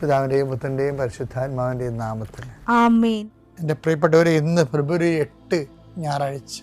പിതാവിന്റെയും പുത്രന്റെയും പരിശുദ്ധാത്മാവിന്റെയും നാമത്തിൽ. ആമേൻ. എന്റെ പ്രിയപ്പെട്ടവരെ ഇന്ന് ഫെബ്രുവരി എട്ട് ഞായറാഴ്ച.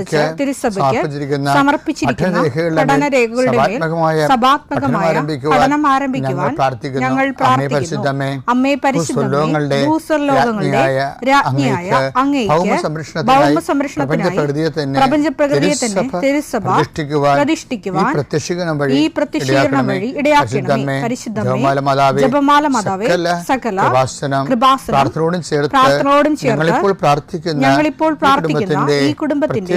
കുറിച്ച് തിരുസഭയ്ക്ക് സമർപ്പിച്ചിരിക്കുന്ന പഠന രേഖകളുടെ സഭാത്മകമായ പഠനം ആരംഭിക്കുവാൻ ഞങ്ങൾ പ്രാർത്ഥിക്കുന്നു. അമ്മേ പരിശുദ്ധമേ, ഭൂസ്വർലോകങ്ങളുടെ രാജ്ഞിയായ അങ്ങേക്ക് പ്രപഞ്ചപ്രകൃതിയെ തന്നെ തിരുസഭ പ്രതിഷ്ഠിക്കുവാൻ ഈ പ്രത്യക്ഷീകരണം വഴി ഇടയാക്കണമേ. പരിശുദ്ധമേ ജപമാല മാതാവേ സകല കൃപാസനം കൃപാസനം പ്രാർത്ഥനയോടും ചേർത്ത് ഞങ്ങളിപ്പോൾ പ്രാർത്ഥിക്കുന്ന ഞങ്ങളിപ്പോൾ പ്രാർത്ഥിക്കുന്ന ഈ കുടുംബത്തിന്റെ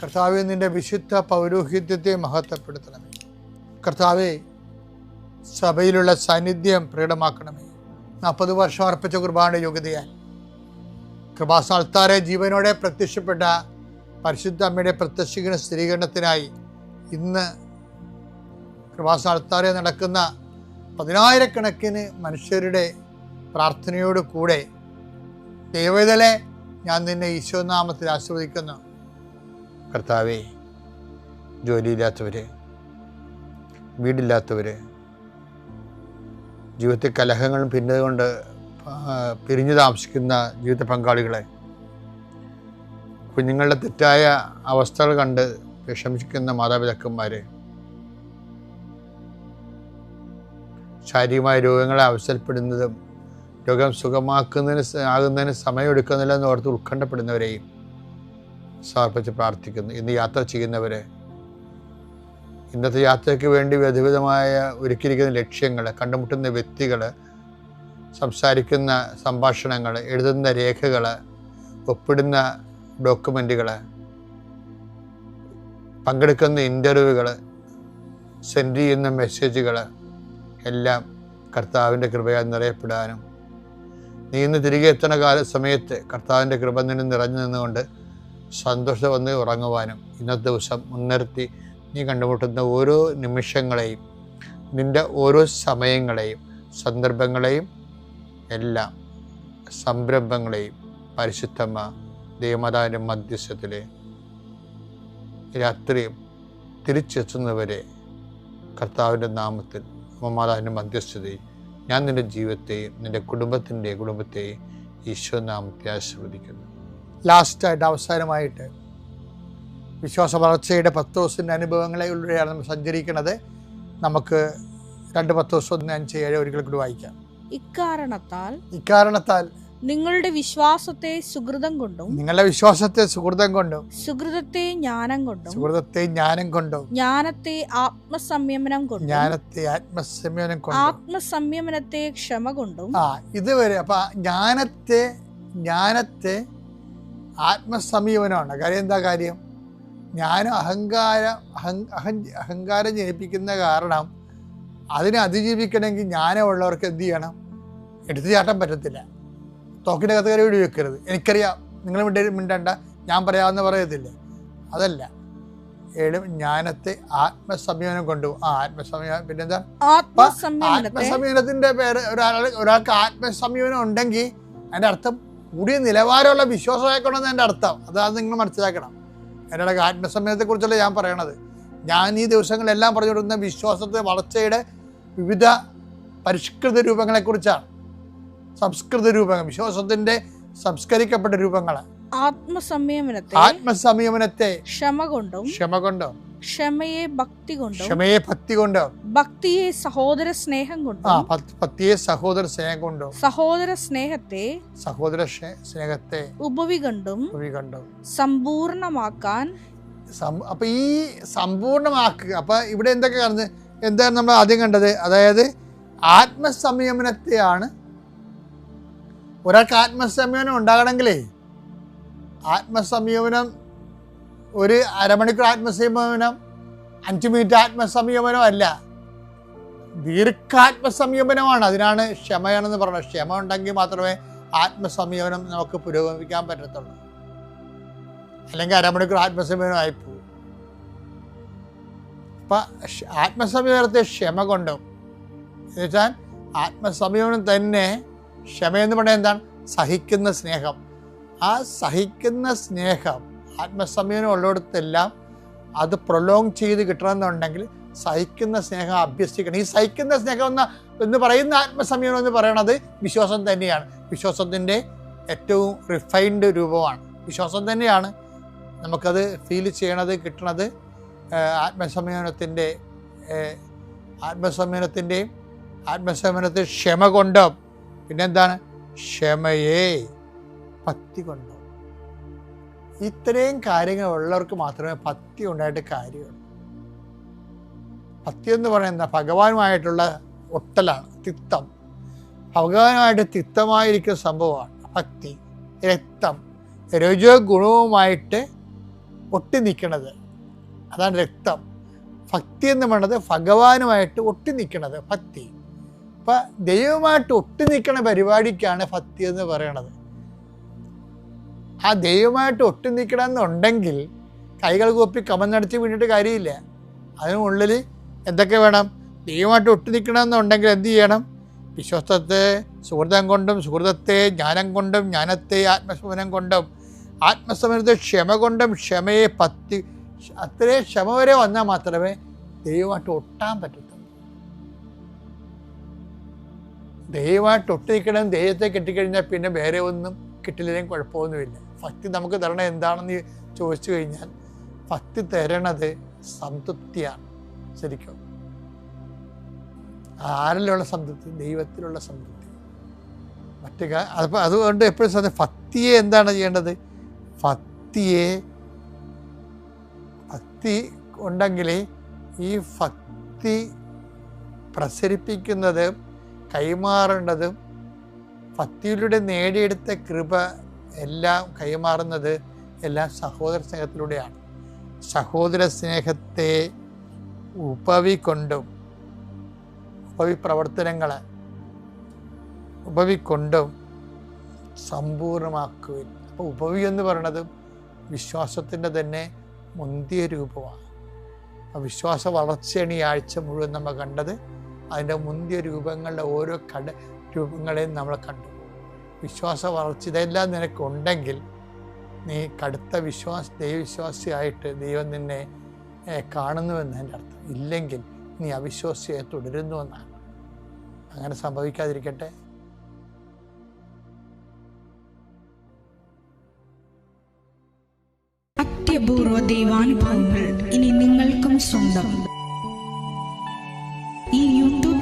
കർത്താവെ നിന്റെ വിശുദ്ധ പൗരോഹിത്യത്തെ മഹത്വപ്പെടുത്തണമേ. കർത്താവെ സഭയിലുള്ള സാന്നിധ്യം പ്രകടമാക്കണമേ. നാൽപ്പത് വർഷം അർപ്പിച്ച കുർബാന യോഗ്യതയാൽ. കൃപാസാൽത്താരെ ജീവനോടെ പ്രത്യക്ഷപ്പെട്ട പരിശുദ്ധ അമ്മയുടെ പ്രത്യക്ഷീകരണ സ്ഥിരീകരണത്തിനായി ഇന്ന് കൃപാസാൽത്താരെ നടക്കുന്ന പതിനായിരക്കണക്കിന് മനുഷ്യരുടെ പ്രാർത്ഥനയോട് കൂടെ ദൈവതലെ ഞാൻ നിന്നെ ഈശോനാമത്തിൽ ആസ്വദിക്കുന്നു കർത്താവേ ജോലിയില്ലാത്തവർ വീടില്ലാത്തവർ ജീവിതത്തിൽ കലഹങ്ങളും ഭിന്നത കൊണ്ട് പിരിഞ്ഞു താമസിക്കുന്ന ജീവിത പങ്കാളികളെ കുഞ്ഞുങ്ങളുടെ തെറ്റായ അവസ്ഥകൾ കണ്ട് വിഷമിക്കുന്ന മാതാപിതാക്കന്മാരെ ശാരീരികമായ രോഗങ്ങളെ അവസരപ്പെടുന്നതും രോഗം സുഖമാക്കുന്നതിന് ആകുന്നതിന് സമയമെടുക്കുന്നില്ല എന്ന് ഓർത്ത് ഉത്കണ്ഠപ്പെടുന്നവരെയും സമർപ്പിച്ച് പ്രാർത്ഥിക്കുന്നു. ഇന്ന് യാത്ര ചെയ്യുന്നവരെ ഇന്നത്തെ യാത്രയ്ക്ക് വേണ്ടി വിധവിധമായ ഒരുക്കിയിരിക്കുന്ന ലക്ഷ്യങ്ങൾ കണ്ടുമുട്ടുന്ന വ്യക്തികൾ സംസാരിക്കുന്ന സംഭാഷണങ്ങൾ എഴുതുന്ന രേഖകൾ ഒപ്പിടുന്ന ഡോക്യുമെന്റുകൾ പങ്കെടുക്കുന്ന ഇന്റർവ്യൂകൾ സെൻഡ് ചെയ്യുന്ന മെസ്സേജുകൾ എല്ലാം കർത്താവിന്റെ കൃപയാൽ നിറയപ്പെടാനും നീ ഇന്ന് തിരികെ എത്തണ കാല സമയത്ത് കർത്താവിന്റെ കൃപ നിന്നെ നിറഞ്ഞു നിന്നുകൊണ്ട് സന്തോഷം വന്ന് ഉറങ്ങുവാനും ഇന്നത്തെ ദിവസം മുൻനിർത്തി നീ കണ്ടുമുട്ടുന്ന ഓരോ നിമിഷങ്ങളെയും നിന്റെ ഓരോ സമയങ്ങളെയും സന്ദർഭങ്ങളെയും എല്ലാം സംരംഭങ്ങളെയും പരിശുദ്ധമ്മ ദൈവമാതാവിന്റെ മധ്യസ്ഥത്തിൽ രാത്രി തിരിച്ചെത്തുന്നവരെ കർത്താവിന്റെ നാമത്തിൽ അമ്മമാതാവിന്റെ മധ്യസ്ഥതയിൽ ഞാൻ നിന്റെ ജീവിതത്തെയും നിന്റെ കുടുംബത്തിന്റെ കുടുംബത്തെയും ഈശോ നാമത്തെ ആശീർവദിക്കുന്നു. ലാസ്റ്റായിട്ട് അവസാനമായിട്ട് വിശ്വാസ വളർച്ചയുടെ പത്ത് ദിവസത്തിന്റെ അനുഭവങ്ങളിലൂടെയാണ് നമ്മൾ സഞ്ചരിക്കുന്നത്. നമുക്ക് രണ്ട് പത്ത് ദിവസം ഒന്ന് അഞ്ച് ഏഴ് ഒരിക്കൽ കൂടി വായിക്കാം. ഇക്കാരണത്താൽ ഇക്കാരണത്താൽ നിങ്ങളുടെ വിശ്വാസത്തെ സുഹൃതം കൊണ്ടും നിങ്ങളുടെ വിശ്വാസത്തെ സുഹൃതം കൊണ്ടും സുഹൃതത്തെ ജ്ഞാനം കൊണ്ടും സുഹൃതത്തെ ജ്ഞാനം കൊണ്ടും ജ്ഞാനത്തെ ആത്മസംയമനം കൊണ്ടും ജ്ഞാനത്തെ ആത്മസംയമനം കൊണ്ടും ആത്മസംയമനത്തെ ക്ഷമ കൊണ്ടും ആ ഇതുവരെ അപ്പൊ ജ്ഞാനത്തെ ജ്ഞാനത്തെ ആത്മസംയമനമാണ് കാര്യം എന്താ കാര്യം? ഞാൻ അഹങ്കാരം അഹം- അഹം- അഹങ്കാരം ജനിപ്പിക്കുന്ന കാരണം അതിനെ അതിജീവിക്കണമെങ്കിൽ ജ്ഞാനമുള്ളവർക്ക് എന്ത് ചെയ്യണം? എടുത്തു ചാട്ടാൻ പറ്റത്തില്ല. തോക്കിന്റെ കത്ത് കയറി വെടി വെക്കരുത്. എനിക്കറിയാം. നിങ്ങൾ മിണ്ട മിണ്ടണ്ട. ഞാൻ പറയാമെന്ന് പറയത്തില്ലേ. അതല്ല. ഏഴും ജ്ഞാനത്തെ ആത്മസംയമനം കൊണ്ടുപോകും ആ ആത്മസംയമനം പിന്നെന്താ? ആത്മസംയമനത്തെ ആത്മസംയമനത്തിന്റെ പേര് ഒരാൾ ഒരാൾക്ക് ആത്മസംയമനം ഉണ്ടെങ്കിൽ അതിന്റെ അർത്ഥം കൂടിയ നിലവാരമുള്ള വിശ്വാസമായിക്കൊണ്ടെന്ന് എന്റെ അർത്ഥം. അതാണ് നിങ്ങൾ മനസ്സിലാക്കണം. എന്റെ ഇടയ്ക്ക് ആത്മസംയമനത്തെ ഞാൻ പറയണത്. ഞാൻ ഈ ദിവസങ്ങളിലെല്ലാം പറഞ്ഞു കൊടുക്കുന്ന വിശ്വാസത്തെ വളർച്ചയുടെ വിവിധ പരിഷ്കൃത രൂപങ്ങളെക്കുറിച്ചാണ്. സംസ്കൃത രൂപങ്ങൾ വിശ്വാസത്തിന്റെ സംസ്കരിക്കപ്പെട്ട രൂപങ്ങൾ ആത്മസംയമനത്തെ ആത്മസംയമനത്തെ ക്ഷമ കൊണ്ടും ക്ഷമ കൊണ്ടോ ക്ഷമയെ ഭക്തി കൊണ്ട്? ക്ഷമയെ ഭക്തി കൊണ്ട്? ഭക്തിയെ സഹോദര സ്നേഹം ആ ഭക്തിയെ സഹോദര സ്നേഹം കൊണ്ട്? സഹോദര സ്നേഹത്തെ സഹോദര സ്നേഹത്തെ ഉപവി കണ്ടും ഉപവി കണ്ടും. സമ്പൂർണമാക്കാൻ അപ്പൊ ഈ സമ്പൂർണമാക്കുക അപ്പൊ ഇവിടെ എന്തൊക്കെ കാണുന്നത് എന്താണ് നമ്മൾ ആദ്യം കണ്ടത്? അതായത് ആത്മസംയമനത്തെയാണ് ഒരാൾക്ക് ആത്മസംയമനം ഉണ്ടാകണമെങ്കിലേ ആത്മസംയമനം ഒരു അരമണിക്കൂർ ആത്മസംയമനം അഞ്ച് മിനിറ്റ് ആത്മസംയമനം അല്ല ദീർഘാത്മസംയമനമാണ്. അതിനാണ് ക്ഷമയാണെന്ന് പറഞ്ഞത്. ക്ഷമ ഉണ്ടെങ്കിൽ മാത്രമേ ആത്മസംയമനം നമുക്ക് പുരോഗമിക്കാൻ പറ്റത്തുള്ളൂ. അല്ലെങ്കിൽ അരമണിക്കൂർ ആത്മസംയമനം ആയിപ്പോവും അപ്പം ആത്മസംയമനത്തെ ക്ഷമ കൊണ്ടും എന്നുവെച്ചാൽ ആത്മസംയമനം തന്നെ ക്ഷമയെന്ന് പറഞ്ഞാൽ എന്താണ്? സഹിക്കുന്ന സ്നേഹം. ആ സഹിക്കുന്ന സ്നേഹം ആത്മസംയമനം ഉള്ളിടത്തെല്ലാം അത് പ്രൊലോങ് ചെയ്ത് കിട്ടണമെന്നുണ്ടെങ്കിൽ സഹിക്കുന്ന സ്നേഹം അഭ്യസിക്കണം. ഈ സഹിക്കുന്ന സ്നേഹം എന്ന എന്ന് പറയുന്ന ആത്മസംയമനം എന്ന് പറയുന്നത് വിശ്വാസം തന്നെയാണ്. വിശ്വാസത്തിന്റെ ഏറ്റവും റിഫൈൻഡ് രൂപമാണ്. വിശ്വാസം തന്നെയാണ് നമുക്കത് ഫീൽ ചെയ്യണത് കിട്ടണത് ആത്മസംയമനത്തിന്റെ ആത്മസംയമനത്തിന്റെയും ആത്മസംയമനത്തിൽ ക്ഷമ കൊണ്ടും പിന്നെന്താണ്? ക്ഷമയെ ഭക്തി കൊണ്ടോ ഇത്രയും കാര്യങ്ങൾ ഉള്ളവർക്ക് മാത്രമേ ഭക്തി ഉണ്ടായിട്ട് കാര്യമുള്ളൂ. ഭക്തി എന്ന് പറയുന്ന ഭഗവാനുമായിട്ടുള്ള ഒട്ടലാണ് തിത്തം. ഭഗവാനുമായിട്ട് തിത്തമായിരിക്കുന്ന സംഭവമാണ് ഭക്തി രക്തം. രജോ ഗുണവുമായിട്ട് ഒട്ടി നിൽക്കണത് അതാണ് രക്തം. ഭക്തി എന്ന് പറയുന്നത് ഭഗവാനുമായിട്ട് ഒട്ടി നിൽക്കണത് ഭക്തി. അപ്പം ദൈവമായിട്ട് ഒട്ടി നിൽക്കണ പരിപാടിക്കാണ് ഭക്തി എന്ന് പറയണത്. ആ ദൈവമായിട്ട് ഒട്ടി നിൽക്കണമെന്നുണ്ടെങ്കിൽ കൈകൾ കൂപ്പി കമന്നടിച്ച് വീണിട്ട് കാര്യമില്ല. അതിനുള്ളിൽ എന്തൊക്കെ വേണം? ദൈവമായിട്ട് ഒട്ടി നിൽക്കണമെന്നുണ്ടെങ്കിൽ എന്ത് ചെയ്യണം? വിശ്വസ്തത്തെ സുഹൃതം കൊണ്ടും സുഹൃതത്തെ ജ്ഞാനം കൊണ്ടും ജ്ഞാനത്തെ ആത്മസമനം കൊണ്ടും ആത്മസമനത്തെ ക്ഷമ കൊണ്ടും ക്ഷമയെ പത്തി അത്രയും ക്ഷമ വരെ വന്നാൽ മാത്രമേ ദൈവമായിട്ട് ഒട്ടാൻ പറ്റത്തുള്ളൂ. ദൈവമായിട്ട് ഒട്ടിരിക്കണം ദൈവത്തെ കിട്ടിക്കഴിഞ്ഞാൽ പിന്നെ വേറെ ഒന്നും കിട്ടില്ലെങ്കിലും കുഴപ്പമൊന്നുമില്ല. ഭക്തി നമുക്ക് തരണ എന്താണെന്ന് ചോദിച്ചു കഴിഞ്ഞാൽ ഭക്തി തരണത് സംതൃപ്തിയാണ്. ശരിക്കും. ആരിലുള്ള സംതൃപ്തി? ദൈവത്തിലുള്ള സംതൃപ്തി. മറ്റു അപ്പം അതുകൊണ്ട് എപ്പോഴും ശ്രദ്ധ ഭക്തിയെ എന്താണ് ചെയ്യേണ്ടത്? ഭക്തിയെ ഭക്തി ഉണ്ടെങ്കിൽ ഈ ഭക്തി പ്രസരിപ്പിക്കുന്നതും കൈമാറേണ്ടതും ഭക്തിയിലൂടെ നേടിയെടുത്ത കൃപ എല്ലാം കൈമാറുന്നത് എല്ലാം സഹോദര സ്നേഹത്തിലൂടെയാണ്. സഹോദര സ്നേഹത്തെ ഉപവി കൊണ്ടും ഉപവി പ്രവർത്തനങ്ങൾ ഉപവിക്കൊണ്ടും സമ്പൂർണമാക്കുവിൻ അപ്പോൾ ഉപവി എന്ന് പറയുന്നത് വിശ്വാസത്തിന്റെ തന്നെ മുന്തിയ രൂപമാണ്. ആ വിശ്വാസ വളർച്ചയാണ് ഈ ആഴ്ച മുഴുവൻ നമ്മൾ കണ്ടത്. അതിന്റെ മുന്തിയ രൂപങ്ങളുടെ ഓരോ കട രൂപങ്ങളെയും നമ്മൾ കണ്ടു. വിശ്വാസ വളർച്ച ഇതെല്ലാം നിനക്കുണ്ടെങ്കിൽ നീ കടുത്ത വിശ്വാസ ദൈവവിശ്വാസിയായിട്ട് ദൈവം നിന്നെ കാണുന്നുവെന്ന് എന്റെ അർത്ഥം. ഇല്ലെങ്കിൽ നീ അവിശ്വാസിയായി തുടരുന്നുവെന്നാണ് അങ്ങനെ സംഭവിക്കാതിരിക്കട്ടെ. അത്യപൂർവ ദൈവാനുഭവങ്ങൾ ഇനി നിങ്ങൾക്കും സ്വന്തം.